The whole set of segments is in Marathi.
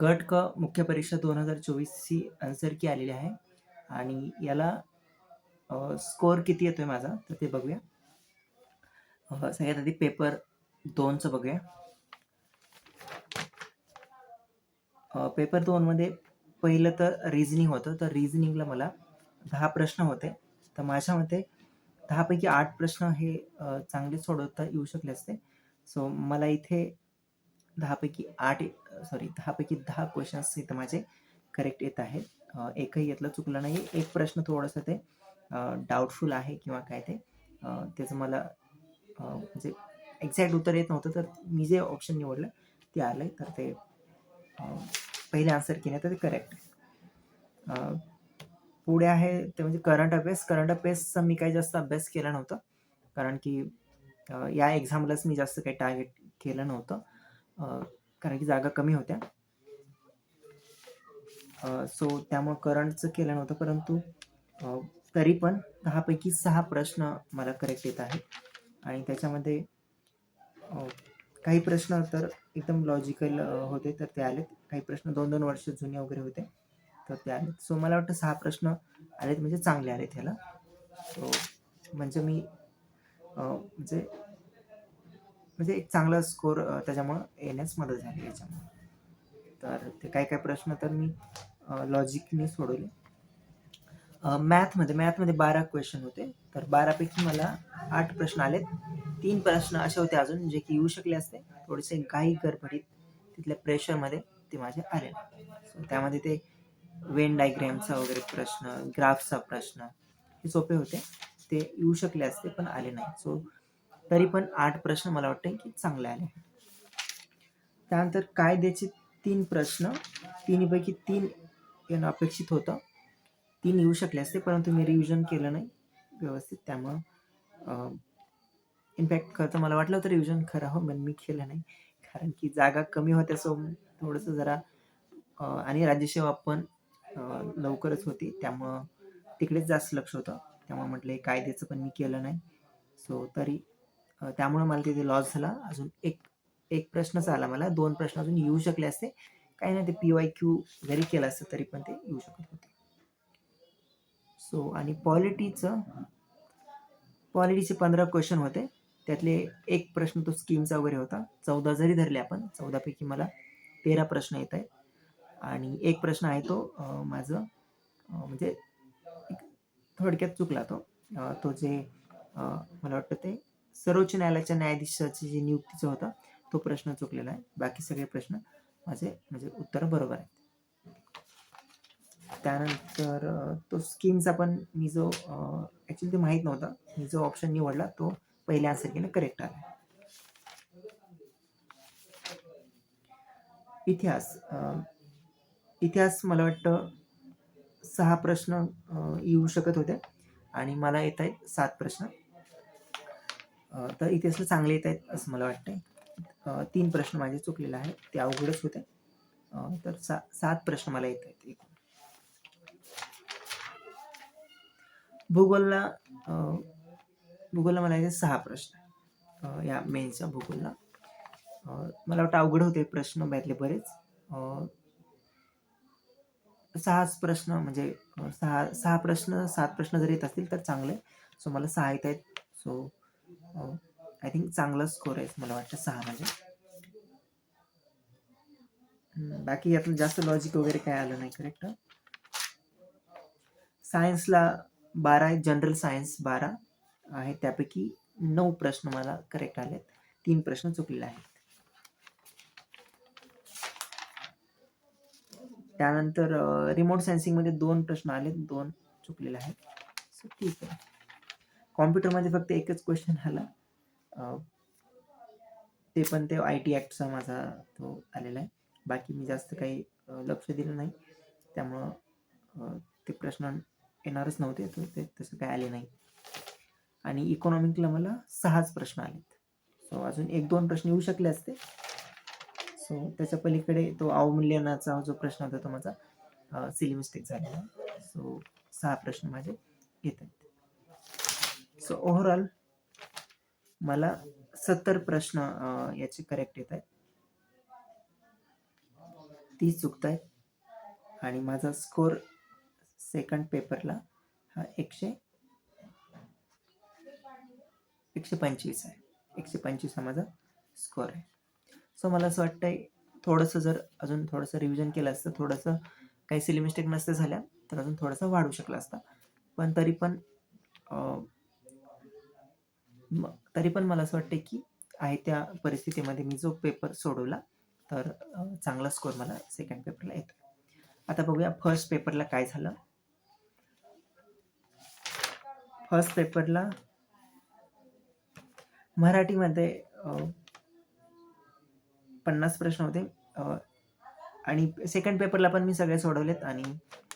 गट क मुख्य परीक्षा दोन हजार चोवीसची आन्सर की आलेली आहे. आणि याला स्कोअर किती येतोय माझा? तर ते बघूया. अ, सगळ्यात आधी पेपर दोनचं बघूया. अ, पेपर दोनमध्ये पहिलं तर रिझनिंग होतं. तर रिझनिंगला मला दहा प्रश्न होते. तर माझ्या मते दहापैकी आठ प्रश्न हे चांगले सोडवता येऊ शकले असते. सो मला इथे दहापैकी आठ सॉरी दहापैकी दहा क्वेश्चन्स इथं माझे करेक्ट येत आहेत. एकही यातलं चुकलं नाही एक प्रश्न थोडंसं ते डाऊटफुल आहे किंवा काय ते त्याचं मला म्हणजे एक्झॅक्ट उत्तर येत नव्हतं तर मी जे ऑप्शन निवडलं ते आलं आहे तर ते पहिले आन्सर केले तर ते करेक्ट पुढे आहे ते म्हणजे करंट अफेअर्स करंट अफेअर्सचा मी काही जास्त अभ्यास केला नव्हता. कारण की या एक्झामलाच मी जास्त काही टार्गेट केलं नव्हतं. कारण की जागा कमी होत्या. सो त्यामुळं करंटचं केलं नव्हतं परंतु तरी पण दहापैकी सहा प्रश्न मला करेक्ट येत आहेत. आणि त्याच्यामध्ये काही प्रश्न तर एकदम लॉजिकल होते तर ते आलेत. काही प्रश्न दोन दोन वर्ष जुने वगैरे होते तर ते आलेत. सो मला वाटतं सहा प्रश्न आलेत म्हणजे चांगले आलेत ह्याला. सो म्हणजे मी म्हणजे म्हणजे एक चांगला स्कोर त्याच्यामुळं येण्यास मदत झाली याच्यामुळे. तर ते काय काय प्रश्न तर मी लॉजिकने सोडवले. मॅथमध्ये मॅथमध्ये बारा क्वेश्चन होते. तर बारापैकी मला आठ प्रश्न आलेत. तीन प्रश्न असे होते अजून जे की येऊ शकले असते. थोडेसे काही गडबडीत तिथल्या प्रेशरमध्ये ते माझे आले. सो त्यामध्ये ते वेन डायग्रॅमचा वगैरे प्रश्न ग्राफचा प्रश्न हे सोपे होते. ते येऊ शकले असते पण आले नाही. सो तरी पण आठ प्रश्न मला वाटतं की चांगले आले त्यानंतर कायद्याचे तीन प्रश्न तिन्हीपैकी तीन येणं अपेक्षित होतं. तीन येऊ शकले असते परंतु मी रिव्हिजन केलं नाही व्यवस्थित. त्यामुळं इनफॅक्ट खरं तर मला वाटलं होतं रिव्हिजन हो पण मी केलं नाही. कारण की जागा कमी होत्या सो थोडंसं जरा आणि राज्यसेवा पण लवकरच होती. त्यामुळं तिकडेच जास्त लक्ष होतं. त्यामुळे म्हटलं कायद्याचं पण मी केलं नाही. सो तरी त्यामुळं मला तिथे लॉस झाला. अजून एक एक प्रश्नच आला मला. दोन प्रश्न अजून येऊ शकले असते. काही नाही ते पी वाय क्यू जरी केलं असतं तरी पण ते येऊ शकत होते. सो आणि पॉलिटीचं पॉलिटीचे पंधरा क्वेश्चन होते. त्यातले एक प्रश्न तो स्कीमचा वगैरे होता. चौदा जरी धरले आपण चौदापैकी मला तेरा प्रश्न येत आहेत. आणि एक प्रश्न आहे तो माझं म्हणजे एक थोडक्यात चुकला तो. तो जे मला वाटतं ते सर्वोच्च न्यायालयाच्या न्यायाधीशाची जी नियुक्तीचा होता तो प्रश्न चुकलेला आहे. बाकी सगळे प्रश्न माझे म्हणजे उत्तर बरोबर आहेत. त्यानंतर तो स्कीमचा पण मी जो ॲक्च्युली ते माहीत नव्हता. मी जो ऑप्शन निवडला तो पहिल्या आन्सर करेक्ट आला. इतिहास इतिहास मला वाटतं सहा प्रश्न येऊ शकत होते. आणि मला येत आहेत सात प्रश्न. तर इतिहासला चांगले येत आहेत असं मला वाटतंय. तीन प्रश्न माझे चुकलेले आहेत. ते अवघडच होते. तर सा सात प्रश्न मला येत आहेत. भूगोलला भूगोलला मला येते सहा प्रश्न या मेनच्या भूगोलला. मला वाटतं अवघड होते प्रश्न त्यातले बरेच. सहाच प्रश्न म्हणजे सहा सहा प्रश्न सात प्रश्न जर येत असतील तर चांगले. सो मला सहा येत आहेत. सो आय थिंक चांगला स्कोर आहे मला वाटतं सहा म्हणजे. बाकी यातलं जास्त लॉजिक वगैरे काय आलं नाही करेक्ट सायन्सला बारा आहे जनरल सायन्स बारा आहे त्यापैकी नऊ प्रश्न मला करेक्ट आलेत. तीन प्रश्न चुकलेले आहेत. त्यानंतर रिमोट सेन्सिंगमध्ये दोन प्रश्न आले दोन चुकलेले आहेत. सो ठीक आहे. कॉम्प्युटरमध्ये फक्त एकच क्वेश्चन आला. ते पण ते आय टी ॲक्टचा माझा तो आलेला आहे. बाकी मी जास्त काही लक्ष दिलं नाही. त्यामुळं ते प्रश्न येणारच नव्हते. तर ते तसं काय आले नाही. आणि इकॉनॉमिकला मला सहाच प्रश्न आलेत. सो अजून एक दोन प्रश्न येऊ शकले असते. सो त्याच्या पलीकडे तो अवमूल्यनाचा जो प्रश्न होता तो माझा सिली मिस्टेक झालेला सो सहा प्रश्न माझे येत आहेत. सो ओव्हरऑल मला सत्तर प्रश्न याचे करेक्ट येत आहेत. तीस चुकत आहेत आणि माझा स्कोर सेकंड पेपरला हा एकशे एकशे पंचवीस आहे. एकशे पंचवीस हा माझा स्कोर आहे. सो मला असं वाटतंय थोडंसं जर अजून थोडंसं रिव्हिजन केलं असतं थोडंसं काही सिली मिस्टेक नसते झाल्या तर अजून थोडंसं वाढू शकला असता. पण तरी पण मग तरी पण मला असं वाटते की आहे त्या परिस्थितीमध्ये मी जो पेपर सोडवला तर चांगला स्कोर मला सेकंड पेपरला येतो आता बघूया फर्स्ट पेपरला काय झालं. फर्स्ट पेपरला मराठीमध्ये पन्नास प्रश्न होते आणि सेकंड पेपरला पण मी सगळे सोडवलेत आणि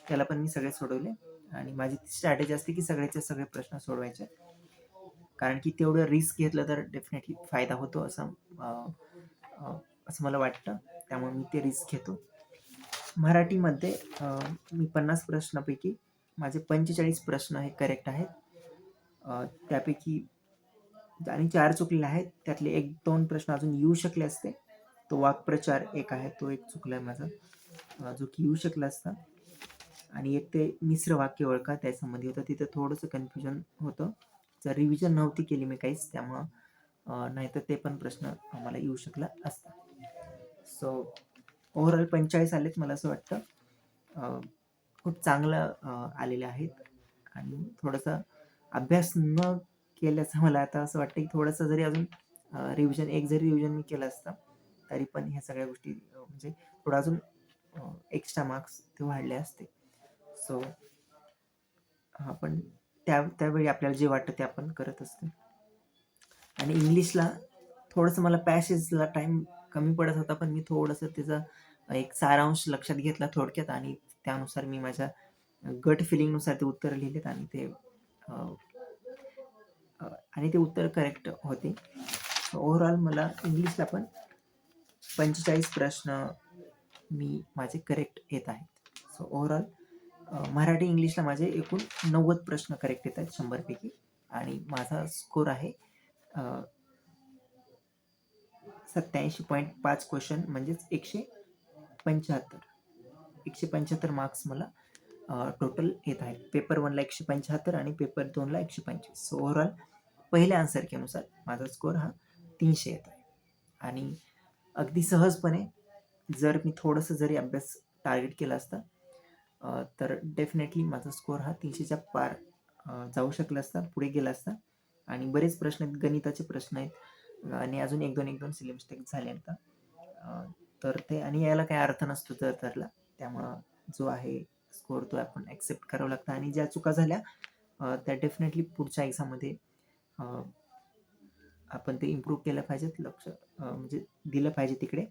त्याला पण मी सगळे सोडवले. आणि माझी स्ट्रॅटेजी असते की सगळेचे सगळे प्रश्न सोडवायचे. कारण की तेवढं रिस्क घेतलं तर डेफिनेटली फायदा होतो असं असं मला वाटतं. त्यामुळे मी ते रिस्क घेतो. मराठीमध्ये मी पन्नास प्रश्नापैकी माझे पंचेचाळीस प्रश्न हे करेक्ट आहेत. त्यापैकी आणि चार चुकलेले आहेत. त्यातले एक दोन प्रश्न अजून येऊ शकले असते. तो वाक्प्रचार एक आहे तो एक चुकला आहे माझा जो की येऊ शकला असता. आणि एक ते मिश्र वाक्य ओळखा त्यासंबंधी होतं. तिथं थोडंसं कन्फ्युजन होतं. जर रिव्हिजन नव्हती केली मी काहीच त्यामुळं नाहीतर ते पण प्रश्न मला येऊ शकला असता. सो ओव्हरऑल पंचेचाळीस आलेत मला असं वाटतं. खूप चांगलं आलेलं आलेले आहेत. आणि थोडंसं अभ्यास न केल्याचं मला आता असं वाटतं की थोडंसं जरी अजून रिव्हिजन एक जरी रिव्हिजन मी केलं असतं तरी पण ह्या सगळ्या गोष्टी म्हणजे थोडं अजून एक्स्ट्रा मार्क्स ते वाढले असते. सो आपण त्या त्यावेळी आपल्याला जे वाटतं ते आपण करत असतो. आणि इंग्लिशला थोडंसं मला पॅसेजला टाईम कमी पडत होता पण मी थोडंसं त्याचा एक सारांश लक्षात घेतला थोडक्यात आणि त्यानुसार मी माझ्या गट फिलिंगनुसार ते उत्तर लिहिलेत आणि ते आणि ते उत्तर करेक्ट होते. ओव्हरऑल मला इंग्लिशला पण पंचेचाळीस प्रश्न मी माझे करेक्ट येत आहेत. सो ओव्हरऑल मराठी इंग्लिशला माझे एकूण नव्वद प्रश्न करेक्ट येत आहेत शंभरपैकी. आणि माझा स्कोर आहे सत्याऐंशी पॉईंट पाच क्वेश्चन म्हणजेच एकशे पंच्याहत्तर. एकशे पंच्याहत्तर मार्क्स मला टोटल येत आहेत. पेपर वनला एकशे पंच्याहत्तर आणि पेपर दोनला एकशे पंचवीस. सो ओव्हरऑल पहिल्या आन्सरकेनुसार माझा स्कोर हा तीनशे येत आहे. आणि अगदी सहजपणे जर मी थोडंसं जरी अभ्यास टार्गेट केला असता तर डेफिनेटली माझा स्कोअर हा तीनशेच्या पार जाऊ शकला असता पुढे गेला असता. आणि बरेच प्रश्न आहेत गणिताचे प्रश्न आहेत. आणि अजून एक दोन एक दोन सिली मिस्टेक झाले आता. तर ते आणि याला काही अर्थ नसतो तर तरला. त्यामुळं जो आहे स्कोर तो आपण ॲक्सेप्ट करावा लागतं. आणि ज्या चुका झाल्या त्या डेफिनेटली पुढच्या एक्झाममध्ये आपण ते इम्प्रूव्ह केलं पाहिजेत लक्ष म्हणजे दिलं पाहिजे तिकडे.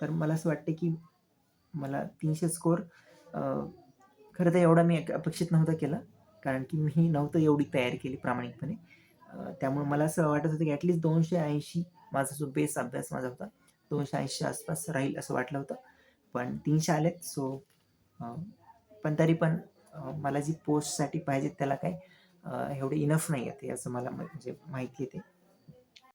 तर मला असं वाटतं की मला तीनशे स्कोर खरं तर एवढा मी अपेक्षित नव्हता केला. कारण की मी नव्हतं एवढी तयारी केली प्रामाणिकपणे. त्यामुळे मला असं वाटत होतं की ॲटलिस्ट दोनशे ऐंशी माझा जो बेस अभ्यास माझा होता दोनशे ऐंशी आसपास राहील असं वाटलं होतं. पण तीनशे आलेत सो पण तरी पण मला जी पोस्टसाठी पाहिजे त्याला काय एवढे इनफ नाही आहेत असं मला म्हणजे माहिती आहे ते.